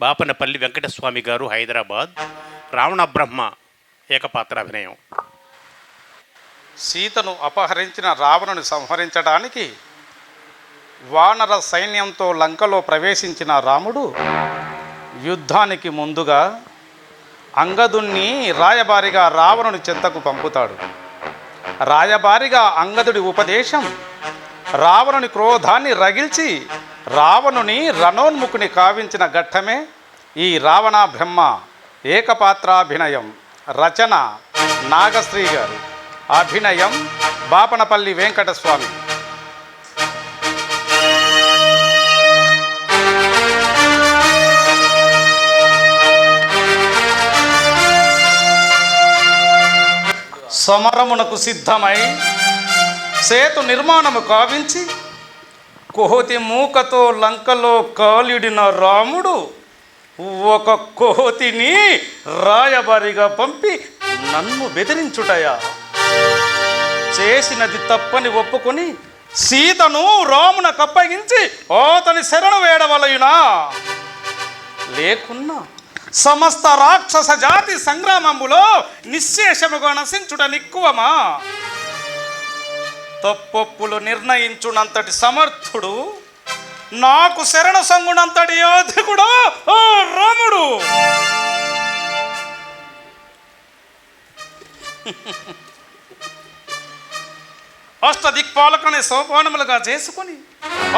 బాపనపల్లి వెంకటస్వామి గారు హైదరాబాద్ రావణ బ్రహ్మ ఏకపాత్రాభినయం సీతను అపహరించిన రావణుని సంహరించడానికి వానర సైన్యంతో లంకలో ప్రవేశించిన రాముడు యుద్ధానికి ముందుగా అంగదుణ్ణి రాయబారిగా రావణుని చెంతకు పంపుతాడు. రాయబారిగా అంగదుడి ఉపదేశం రావణుని క్రోధాన్ని రగిల్చి రావణుని రణోన్ముఖుని కావించిన ఘట్టమే ఈ రావణ బ్రహ్మ ఏకపాత్రాభినయం. రచన నాగశ్రీ గారు. అభినయం బాపనపల్లి వెంకటస్వామి. సమరమునకు సిద్ధమై సేతు నిర్మాణము కావించి కోతి మూకతో లంకలో కాలిడిన రాముడు ఒక కోతిని రాయబారిగా పంపి నన్ను బెదిరించుటయా? చేసినది తప్పని ఒప్పుకొని సీతను రామునకు అప్పగించి అతని శరణు వేడవలయునా? లేకున్నా సమస్త రాక్షస జాతి సంగ్రామములో నిశ్శేషముగా నశించుట నిక్కువమా? తప్పొప్పులు నిర్ణయించునంతటి సమర్థుడు నాకు శరణ సంగునంతటి యోధకుడు ఓ రాముడు. అష్టదిక్పాలకనే సోపానములుగా చేసుకుని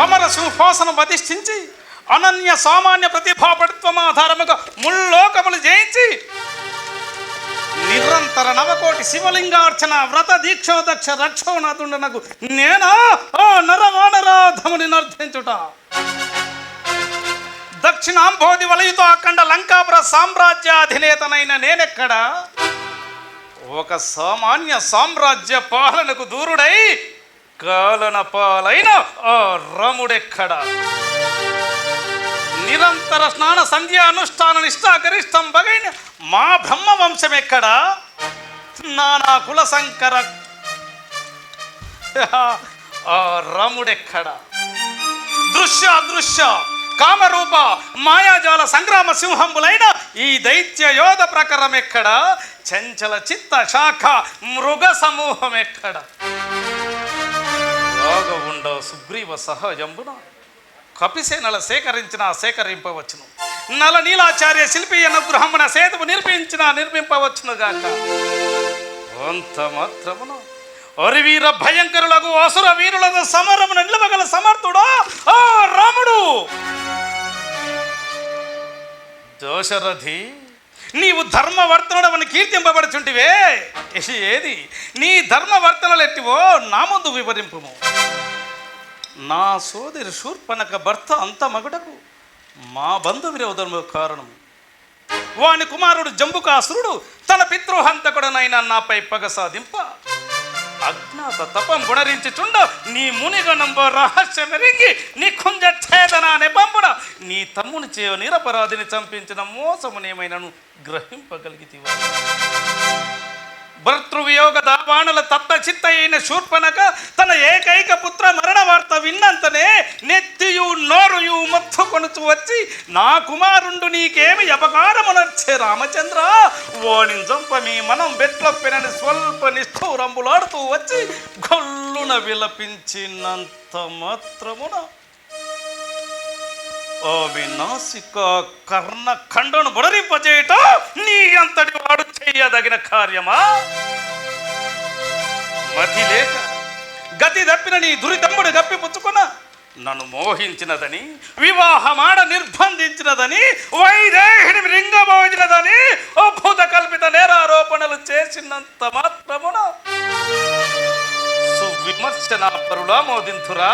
అమర సింహాసనం వధిష్ఠించి అనన్య సామాన్య ప్రతిభాపటిత్వం ఆధారముగా ముల్లోకములు జయించి నిరంతర నవకోటి శివలింగార్చన వ్రత దీక్షోదక్ష రక్షోనాథుండనకు నేనా? ఆ నరవాణరాధముని నర్ధించుట. దక్షిణాంబోధి వలయుతో అఖండ లంకాపుర సామ్రాజ్యాధినేతనైన నేనెక్కడ? ఒక సామాన్య సామ్రాజ్య పాలనకు దూరుడై కాలన పాలైన ఆ రముడెక్కడా? నిరంతర స్నాన సంధ్య అనుష్ఠాన నిష్ఠాగరిష్టం బగైన మా బ్రహ్మ వంశం ఎక్కడ? నానా కుల సంకర ఆ రాముడెక్కడ? దృశ్య అదృశ్య కామరూప మాయాజాల సంగ్రామ సింహంబులైన ఈ దైత్య యోధ ప్రకరం ఎక్కడ? చంచల చిత్త శాఖ మృగ సమూహం ఎక్కడ? రాగవుండ సుగ్రీవ సహజంబున కపిసేనల సేకరించిన సేకరింపవచ్చును. నల నీలాచార్య శిల్పి అనుగ్రహమున సేతువు నిర్మించిన నిర్మింపవచ్చును గాక. అంత మాత్రమును అరివీర భయంకరులకు అసుర వీరులకు సమరమున నిలవగల సమర్థుడా? ఆ రాముడు! దోశరథి నీవు ధర్మవర్తనుడవని కీర్తింపబడుచుంటివే. ఏది? నీ ధర్మవర్తనలు ఎట్టివో నా ముందు వివరింపుము. నా సోదరి శూర్పనక భర్త అంత మగుడకు మా బంధు విరోధము కారణము వాని కుమారుడు జంబుకాసురుడు తన పితృహంతకుడనైన నాపై పగ సాధింప. అజ్ఞాత తపం గుణరించుచుండ నీ మునిగణంబ రహస్యమెరింగి నీ కుంజ ఛేదన అనే పంపున నీ తమ్ముని చేయ నిరపరాధిని చంపించిన మోసమునేమైనను గ్రహింపగలిగితివా? భర్తృవియోగ దావాణుల తత్త చిత్త అయిన శూర్పనక తన ఏకైక పుత్ర మరణ వార్త విన్నంతనే నెత్తియు నోరుయు మొత్తు కొనుచు వచ్చి నా కుమారుండు నీకేమి అపకారమునర్చే రామచంద్ర? ఓని జంపమి మనం బెట్లొప్పినని స్వల్ప నిష్ఠూరంబులాడుతూ వచ్చి గొల్లున విలపించినంత మాత్రమున ఓ వినాశిక కర్ణ ఖండను బుడరింపజేయట నీ అంతటి వాడు చేయదగిన కార్యమా? మతి లేక గతి తప్పిన నీ దురితమ్ముడు గప్పి పుచ్చుకున్న నన్ను మోహించినదని వివాహమాడ నిర్బంధించినదని వైదేహిని రింగమోజినదని అద్భుత కల్పిత నేరారోపణలు చేసినంత మాత్రమున సువిమర్శన పరులా మోదింతురా.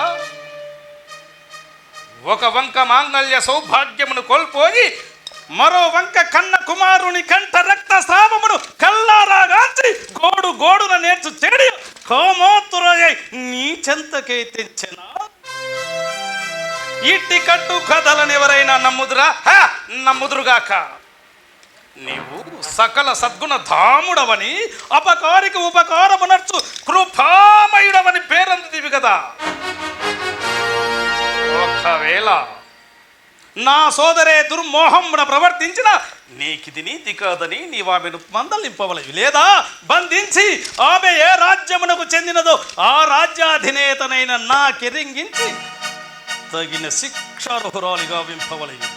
ఒక వంక మాంగళ్య సౌభాగ్యమును కోల్పోయి మరో వంక కన్న కుమారుని కంట రక్త స్రావమును కల్లారాగాంచి గోడు గోడున నేర్చు చెడి కోమోతురయ్య నీ చెంతకే తెచ్చిన? ఇట్టి కట్టు కథలను ఎవరైనా నమ్ముదురా? హ, నమ్ముదురుగాక. నీవు సకల సద్గుణ ధాముడవని అపకారికి ఉపకారమునర్చు కృపామయుడవని పేరందివి కదా. ఒకవేళ నా సోదరే దుర్మోహమున ప్రవర్తించిన నీకిది నీతి కాదని నీవు ఆమెను మందలింపవలవి లేదా? బంధించి ఆమె ఏ రాజ్యమునకు చెందినదో ఆ రాజ్యాధినేతనైన నా కెరింగించి తగిన శిక్షార్హురాలిగా వింపవలయు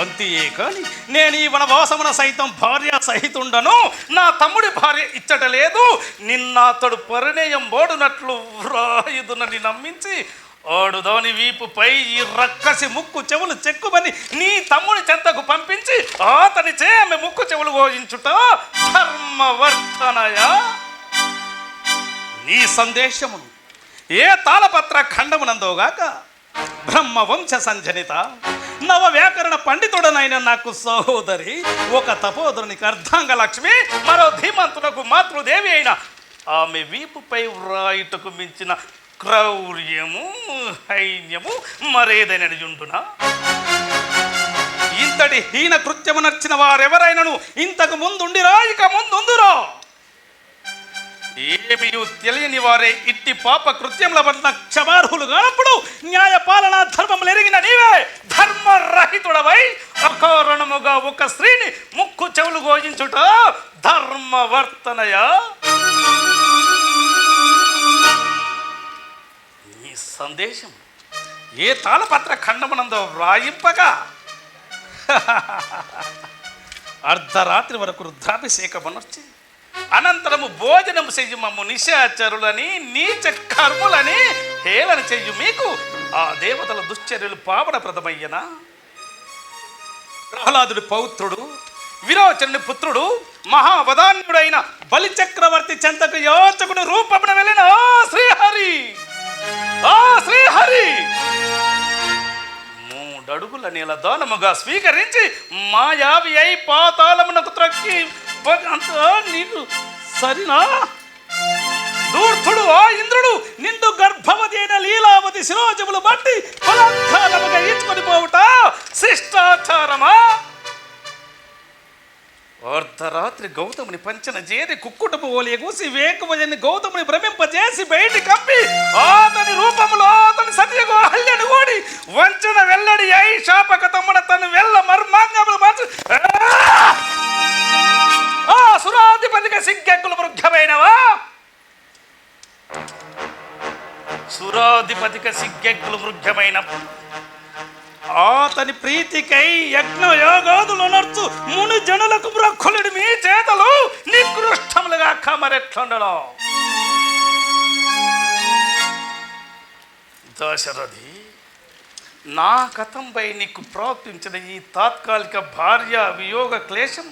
అంతియే కాని నేను ఈ వనవాసమున సైతం భార్య సహితుండను. నా తమ్ముడి భార్య ఇచ్చట లేదు నిన్న అతడు పరిణయం బోడునట్లు వ్రాయుదునని నమ్మించి ఓడుదోని వీపుపై ఈ రక్కసి ముక్కు చెవులు చెక్కుమని నీ తమ్ముడి చెంతకు పంపించి అతని చే ఆమె ముక్కు చెవులు గోయించుట ధర్మవర్ధనయ? నీ సందేశమును ఏ తాళపత్ర ఖండమునందోగాక బ్రహ్మ వంశ సంజనిత నవ వ్యాకరణ పండితుడనైన నాకు సహోదరి ఒక తపోదరునికి అర్ధాంగ లక్ష్మి మరో ధీమంతునకు మాతృదేవి అయిన ఆమె వీపుపై వ్రాయుటకు మించిన క్రౌర్యము హైన్యము మరేదైనా ఉండునా ఇంతటి హీన కృత్యము నచ్చిన వారెవరైనను ఇంతకు ముందుండిరా ఇక ముందుందురా? ఏమీ తెలియని వారే ఇట్టి పాప కృత్యముల పట్ల క్షమార్హులు కానప్పుడు న్యాయ పాలన ధర్మములు ఎరిగిన నీవే ధర్మరహితుడవై అకారణముగా ఒక స్త్రీని ముక్కు చెవులు గోజించుట ధర్మవర్తనయ? సందేశం? ఏ తాళపత్ర ఖండమునందో వ్రాయింపగా? అర్ధరాత్రి వరకు రుద్రాభిషేకమునర్చి అనంతరము భోజనము చెయ్యు మమ్ము నిశాచరులని నీచ కర్ములని హేళన చెయ్యు మీకు ఆ దేవతల దుశ్చర్యలు పావనప్రదమయ్యనా? ప్రహ్లాదుడి పౌత్రుడు విరోచనుడి పుత్రుడు మహావదాన్యుడైన బలిచక్రవర్తి చెంతకు యోచకుడు రూపమున వెళ్ళిన ఆ శ్రీహరి! ఆ శ్రీహరి! మూడడుగుల నీల దానముగా స్వీకరించి మాయావి అయి పాతాళమునకు త్రక్కి ప- అంత నీకు సరినా? దూర్థుడు ఆ ఇంద్రుడు అర్ధరాత్రి గౌతముని పంచన చేరి కుక్కుటపు ఓలి కూసి వేకువజని గౌతముని భ్రమింపజేసి బయటి కప్పి అతని రూపంలో అతని సత్యకు హల్యను ఓడి వంచన వెల్లడి అయి శాపక తమ్మున తను వెళ్ళ మర్మాంగములు మార్చు. ఆ! సురాధిపతిగా సిగ్గెక్కులు వృద్ధమైనవా సురాధిపతిక సిగ్గెక్కులు వృద్ధమైన అతని ప్రీతికై యజ్ఞ యోగాదులు నడుచు ముని జనులకు బ్రక్కులుడి మీ చేతలు నికృష్టములుగా కమరెట్లుండడం దశరథి నా కథంపై నీకు ప్రాప్తించిన ఈ తాత్కాలిక భార్య వియోగ క్లేశం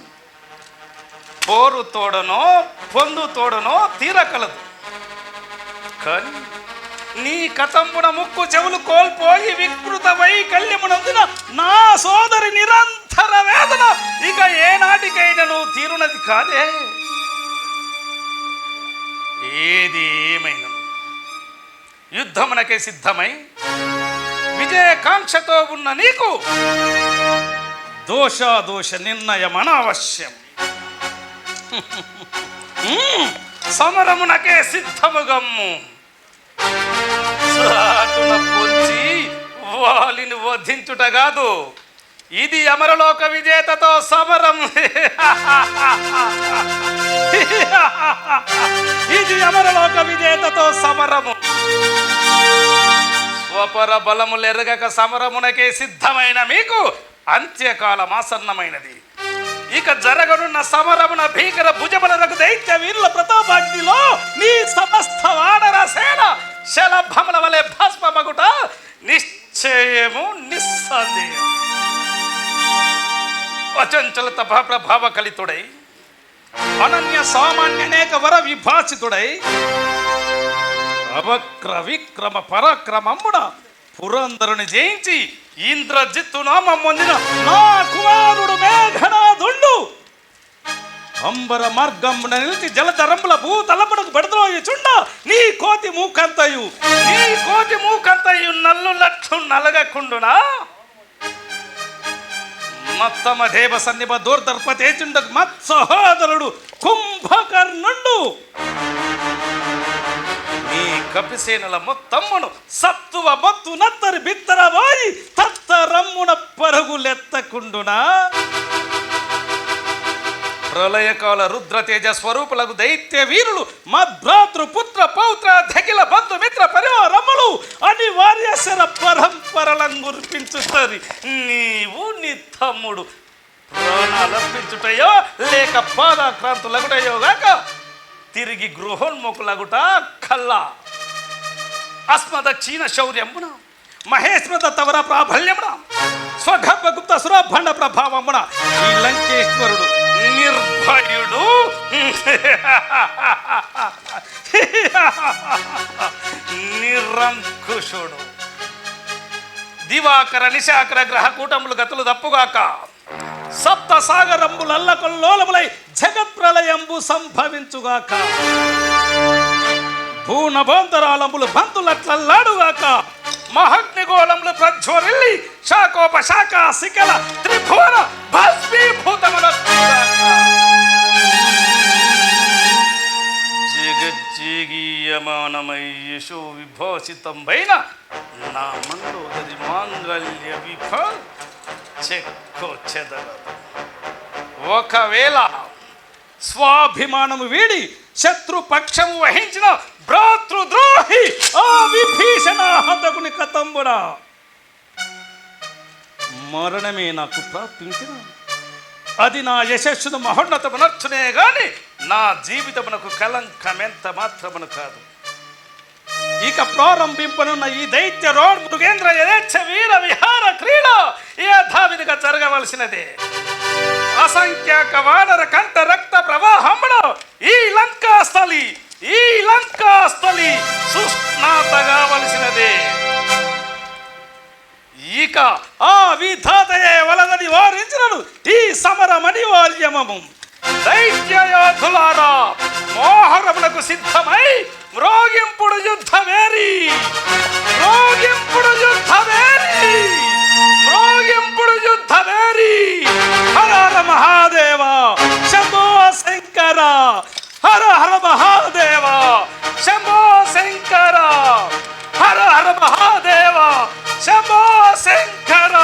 పోరు తోడనో పొందు తోడనో తీరకలదు. కానీ నీ కతంబున ముక్కు చెవులు కోల్పోయి వికృత వైకల్యమునందున నా సోదరి నిరంతర వేదన. ఇక ఏనాటికైనా నువ్వు తీరునది కాదే. ఏది ఏమైనా యుద్ధమునకే సిద్ధమై విజయకాంక్షతో ఉన్న నీకు దోషాదోష నిర్ణయం అనవశ్యం. సమరమునకే సిద్ధముగమ్ము. సాటున పొంచి వాలిని వధించుట కాదు. ఇది అమరలోక విజేతతో సమరం. ఇది అమరలోక విజేతతో సమరము. స్వపర బలములెరగక సమరమునకే సిద్ధమైన మీకు అంత్యకాలం ఆసన్నమైనది. ఇక జరగనున్న సమరమున భీకర భుజముల దైత్య వీరుల ప్రతాపాగ్నిలో నీ సమస్త భస్మమగుట నిశ్చయము నిస్సందేహం అచంచల తప ప్రభావ కలితుడై అనన్య సామాన్యనేక వర విభాసితుడై అవక్ర విక్రమ పరాక్రమముడ పురందరుని జయించి ఇంద్రజిత్తు నామం పొందిన నా కుమారుడు మేఘన దిగంబర మార్గమున నిలిచి జలధరంబుల పెడతాయి చుండ. నీ కోతి మూకంతయు. నీ కోతి మూకంతయు నల్లు లక్షు నలగకుండునా? మత్తమ దేవ సన్నిప దూర్దర్ప తేచుండ మత్ సహోదరుడు కుంభకర్ణుండు. నీ కపిసేనల మొత్తమ్మను సత్తువ మొత్తు నత్తరి బిత్తర పోయి తత్త రమ్మున పరుగులెత్తకుండునా ప్రళయకాల రుద్రతేజ స్వరూపులకు దైత్య వీరులు మద్భ్రాతృ పుత్ర పౌత్ర ధకిల బంధు మిత్ర అనివార్య శర పరంపరలను గుర్పించుతుంది నీవు నీ తమ్ముడు ప్రాణాలర్పించుటయో లేక పాదాక్రాంతులగుటయో గాక తిరిగి గృహోన్ముఖులగుట కల్లా. అస్మద క్షీణ శౌర్యమున మహేశ్వర తవర ప్రాబల్యమున స్వగర్భగుప్త సురాభండ సురభండ ప్రభావమున ఈ లంకేశ్వరుడు నిర్భయుడు. నిరంకుశుడు. దివాకర నిశాకర గ్రహ కూటములు గతులు తప్పుగాక. సప్త సాగరంబులల్లకొల్లోలములై జగత్ ప్రళయంబు సంభవించుగాక. భూనభోంతరాళములు బంతులట్లల్లాడుగాక. మహగ్నిగోళములు ప్రజ్వరిల్లి శాకోప శాఖ శిఖల త్రిభువన భస్మీభూతముల జగజ్జీగీయమానమయ్యశో విభోషితంబైన నా మండోదరి మాంగళ్య విభ చెక్కో చెదరదు ఒకవేళ స్వాభిమానము వీడి శత్రు పక్షము వహించిన భ్రాతృద్రోహి ఆ విభీషణ హతకుని కతంబుడా మరణమే నాకు ప్రాప్తించిన అది నా యశస్సును మహోన్నతమునర్చునే గాని నా జీవితమునకు కలంకమెంత మాత్రమును కాదు. ఇక ప్రారంభింపనున్న ఈ దైత్య రోడ్ మృగేంద్ర యథేచ్ఛ వీర విహార క్రీడ యథావిధిగా జరగవలసినదే. అసంఖ్యాక వానర కంఠ రక్త ప్రవాహంలో ఈ లంకాస్థలి ఈ లంకాస్థలి స్థలి సుస్నాత ఇక ఆ విధాతయే వలదని వారించినను ఈ సమరమని వాల్యమము. దైత్యయోధులారా మోహరములకు సిద్ధమై మ్రోగింపుడు యుద్ధమేరి. మ్రోగింపుడు యుద్ధమేరి. మ్రోగింపుడు యుద్ధమేరి. హర హర మహాదేవ శంభో శంకర. హర హర మహాదేవ శంభో శంకర. హర హర మహాదేవ శంభో శంకర.